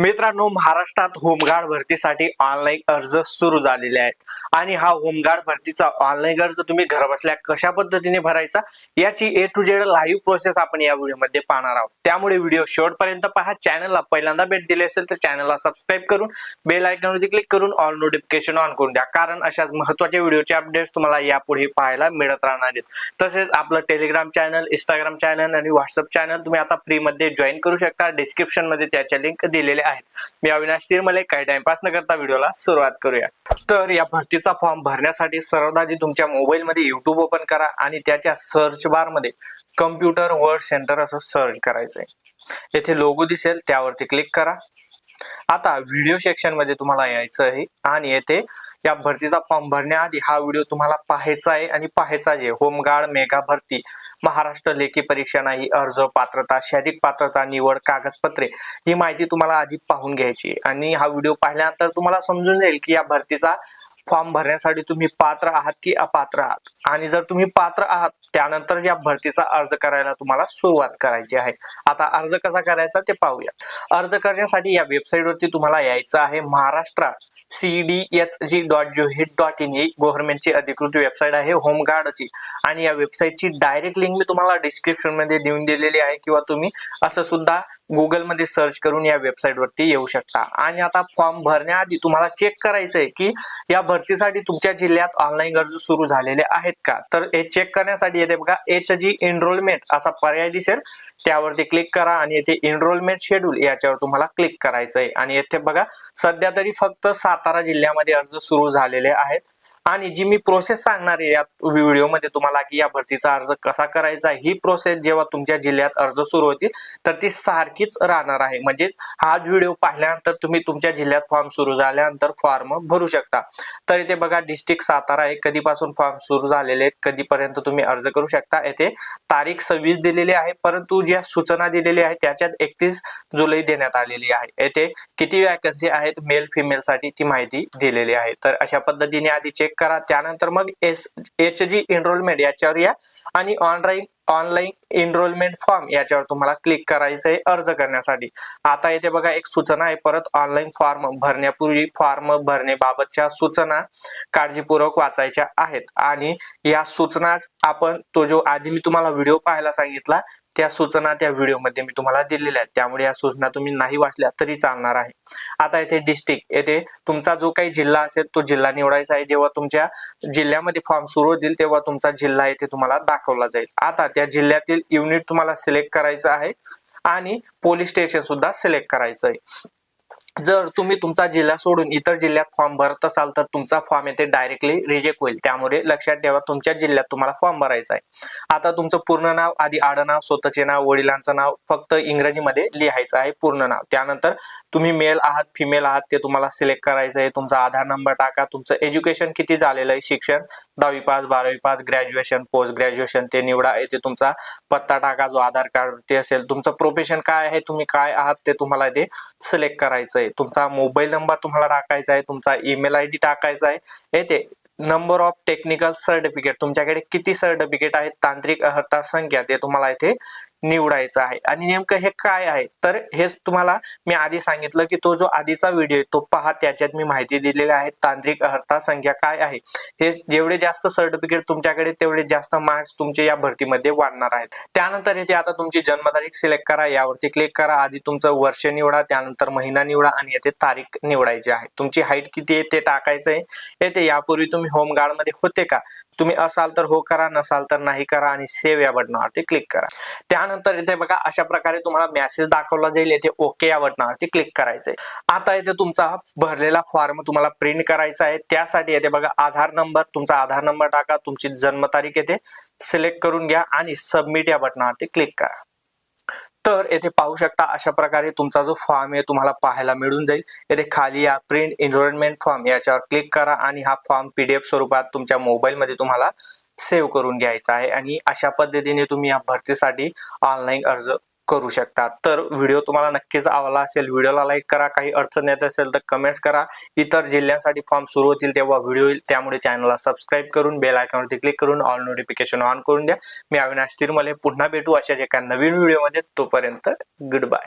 मित्रांनो महाराष्ट्रात होमगार्ड भरतीसाठी ऑनलाईन अर्ज सुरू झालेले आहेत. आणि हा होमगार्ड भरतीचा ऑनलाईन अर्ज तुम्ही घर बसल्या कशा पद्धतीने भरायचा याची A to Z live process आपण या व्हिडिओमध्ये पाहणार आहोत. त्यामुळे व्हिडिओ शेवटपर्यंत पहा. चॅनलला पहिल्यांदा भेट दिली असेल तर चॅनलला सबस्क्राईब करून बेल आयकॉनवरती क्लिक करून ऑल नोटिफिकेशन ऑन करून द्या. कारण अशाच महत्त्वाच्या व्हिडिओचे अपडेट्स तुम्हाला यापुढे पाहायला मिळत राहणार आहेत. तसेच आपलं टेलिग्राम चॅनल इंस्टाग्राम चॅनल आणि व्हॉट्सअप चॅनल तुम्ही आता फ्रीमध्ये जॉईन करू शकता. डिस्क्रिप्शनमध्ये त्याच्या लिंक दिलेल्या आहेत. मी अविनाश तिरमले काही टाइमपास न करता व्हिडिओला सुरुवात करूया. तर या भरतीचा फॉर्म भरण्यासाठी सर्वात आधी तुमच्या मोबाईलमध्ये युट्यूब ओपन करा आणि त्याच्या सर्च बारमध्ये कम्प्युटर वर्ड सेंटर असं सर्च करायचंय. येथे लोगो दिसेल त्यावरती क्लिक करा. आता व्हिडिओ सेक्शनमध्ये तुम्हाला यायचं आहे आणि येथे या भरतीचा फॉर्म भरण्याआधी हा व्हिडिओ तुम्हाला पाहायचा आहे आणि पाहायचा आहे होमगार्ड मेगा भरती महाराष्ट्र लेखी परीक्षा नाही अर्ज पात्रता शारीरिक पात्रता निवड कागदपत्रे ही माहिती तुम्हाला आधी पाहून घ्यायची आणि हा व्हिडिओ पाहिल्यानंतर तुम्हाला समजून जाईल की या भरतीचा फॉर्म भरण्यासाठी तुम्ही पात्र आहात की अपात्र आहात? आणि जर तुम्ही पात्र आहात त्यानंतर या भरतीचा अर्ज करायला तुम्हाला सुरुवात करायची आहे. आता अर्ज कसा करायचा ते पाहूया. अर्ज करण्यासाठी या वेबसाईटवरती तुम्हाला यायचं आहे Maharashtra C D H G dot G hit dot in ही गव्हर्नमेंटची अधिकृत वेबसाईट आहे होमगार्डची. आणि या वेबसाईटची डायरेक्ट लिंक मी तुम्हाला डिस्क्रिप्शनमध्ये देऊन दिलेली आहे किंवा तुम्ही असं सुद्धा गुगलमध्ये सर्च करून या वेबसाईटवरती येऊ शकता. आणि आता फॉर्म भरण्याआधी तुम्हाला चेक करायचं आहे की या भरतीसाठी तुमच्या जिल्ह्यात ऑनलाईन अर्ज सुरू झालेले आहेत का? तर हे चेक करण्यासाठी येते बघा एच जी एनरोलमेंट असा पर्याय दिसेल. त्यावरती क्लिक करा आणि येथे एनरोलमेंट शेड्यूल याच्यावर तुम्हाला क्लिक करायचं आहे आणि येथे बघा सध्या तरी फक्त सातारा जिल्ह्यामध्ये अर्ज सुरू झालेले आहेत. आणि जी मी प्रोसेस सांगणार आहे या व्हिडिओमध्ये तुम्हाला की या भरतीचा अर्ज कसा करायचा ही प्रोसेस जेव्हा तुमच्या जिल्ह्यात अर्ज सुरू होतील तर ती सारखीच राहणार आहे. म्हणजेच हा व्हिडिओ पाहिल्यानंतर तुम्ही तुमच्या जिल्ह्यात फॉर्म सुरू झाल्यानंतर फॉर्म भरू शकता. तर इथे बघा डिस्ट्रिक्ट सातारा आहे कधीपासून फॉर्म सुरू झालेले आहेत कधीपर्यंत तुम्ही अर्ज करू शकता. येथे तारीख सव्वीस दिलेली आहे परंतु ज्या सूचना दिलेली आहे त्याच्यात एकतीस जुलै देण्यात आलेली आहे. येथे किती वॅकन्सी आहेत मेल फिमेल साठी ती माहिती दिलेली आहे. तर अशा पद्धतीने आधी चेक करा. त्यानंतर मग एस एच जी एनरोलमेंट याच्यावर या. आणि ऑनलाईन ऑनलाईन एनरोलमेंट फॉर्म याच्यावर तुम्हाला क्लिक करायचं आहे अर्ज करण्यासाठी. आता येथे बघा एक सूचना आहे परत ऑनलाईन फॉर्म भरण्यापूर्वी फॉर्म भरण्याबाबतच्या सूचना काळजीपूर्वक वाचायच्या आहेत. आणि या सूचना आपण तो जो आधी मी तुम्हाला व्हिडिओ पाहायला सांगितला त्या सूचना त्या व्हिडिओमध्ये मी तुम्हाला दिलेल्या आहेत. त्यामुळे या सूचना तुम्ही नाही वाचल्या तरी चालणार आहे. आता येथे डिस्ट्रिक्ट येथे तुमचा जो काही जिल्हा असेल तो जिल्हा निवडायचा आहे. जेव्हा तुमच्या जिल्ह्यामध्ये फॉर्म सुरू होतील तेव्हा तुमचा जिल्हा येथे तुम्हाला दाखवला जाईल. आता त्या जिल्ह्यातील युनिट तुम्हाला सिलेक्ट करायचं आहे. आणि पोलीस स्टेशन सुद्धा सिलेक्ट करायचं आहे जर तुम्ही तुमचा जिल्हा सोडून इतर जिल्ह्यात फॉर्म भरत असाल तर तुमचा फॉर्म येथे डायरेक्टली रिजेक्ट होईल. त्यामुळे लक्षात ठेवा तुमच्या जिल्ह्यात तुम्हाला फॉर्म भरायचा आहे. आता तुमचं पूर्ण नाव आधी आडनाव स्वतःचे नाव वडिलांचं नाव फक्त इंग्रजीमध्ये लिहायचं आहे पूर्ण नाव. त्यानंतर तुम्ही मेल आहात फिमेल आहात ते तुम्हाला सिलेक्ट करायचं आहे. तुमचा आधार नंबर टाका तुमचं एज्युकेशन किती झालेलं आहे? शिक्षण दहावी पास बारावी पास ग्रॅज्युएशन पोस्ट ग्रॅज्युएशन ते निवडा. येथे तुमचा पत्ता टाका जो आधार कार्ड ते असेल. तुमचं प्रोफेशन काय आहे तुम्ही काय आहात ते तुम्हाला इथे सिलेक्ट करायचं आहे. तुमचा मोबाईल नंबर तुम्हाला टाकायचा आहे तुमचा ईमेल आय डी टाकायचा आहे. येते नंबर ऑफ टेक्निकल सर्टिफिकेट तुमच्याकडे किती सर्टिफिकेट आहेत तांत्रिक अर्हता संख्या ते तुम्हाला इथे निवडायचं आहे. आणि नेमकं हे काय आहे? तर हेच तुम्हाला मी आधी सांगितलं की तो जो आधीचा व्हिडिओ आहे तो पहा. त्याच्यात मी माहिती दिलेली आहे. तांत्रिक अर्हता संख्या काय आहे? हे जेवढे जास्त सर्टिफिकेट तुमच्याकडे तेवढे जास्त मार्क्स तुमचे या भरतीमध्ये वाढणार आहेत. त्यानंतर येथे आता तुमची जन्मतारीख सिलेक्ट करा. यावरती क्लिक करा. आधी तुमचं वर्ष निवडा त्यानंतर महिना निवडा आणि येथे तारीख निवडायची आहे. तुमची हाईट किती आहे ते टाकायचं आहे येथे यापूर्वी तुम्ही होममध्ये होते का? तुम्ही असाल तर हो करा नसाल तर नाही करा आणि सेव्ह या बटनावरती क्लिक करा. त्यानंतर इथे बघा अशा प्रकारे तुम्हाला मेसेज दाखवला जाईल. येथे ओके या बटनावरती क्लिक करायचंय. आता इथे तुमचा भरलेला फॉर्म तुम्हाला प्रिंट करायचा आहे. त्यासाठी येथे बघा आधार नंबर तुमचा आधार नंबर टाका. तुमची जन्मतारीख येथे सिलेक्ट करून घ्या आणि सबमिट या बटनावरती क्लिक करा. तर येथे पाहू शकता अशा प्रकारे तुमचा जो फॉर्म आहे तुम्हाला पाहायला मिळून जाईल. येथे खाली या प्रिंट एनरोलमेंट फॉर्म याच्यावर क्लिक करा आणि हा फॉर्म पीडीएफ स्वरूपात तुमच्या मोबाईलमध्ये तुम्हाला सेव्ह करून घ्यायचा आहे आणि अशा पद्धतीने तुम्ही या भरतीसाठी ऑनलाईन अर्ज करू शकता. तर व्हिडिओ तुम्हाला नक्कीच आवडला असेल व्हिडिओला लाईक करा. काही अडचण येत असेल तर कमेंट्स करा. इतर जिल्ह्यांसाठी फॉर्म सुरू होतील तेव्हा व्हिडिओ येईल. त्यामुळे चॅनलला सबस्क्राईब करून बेल आयकॉनवरती क्लिक करून ऑल नोटिफिकेशन ऑन करून द्या. मी अविनाश तिरमले. पुन्हा भेटू अशाच एका नवीन व्हिडिओमध्ये तोपर्यंत गुड बाय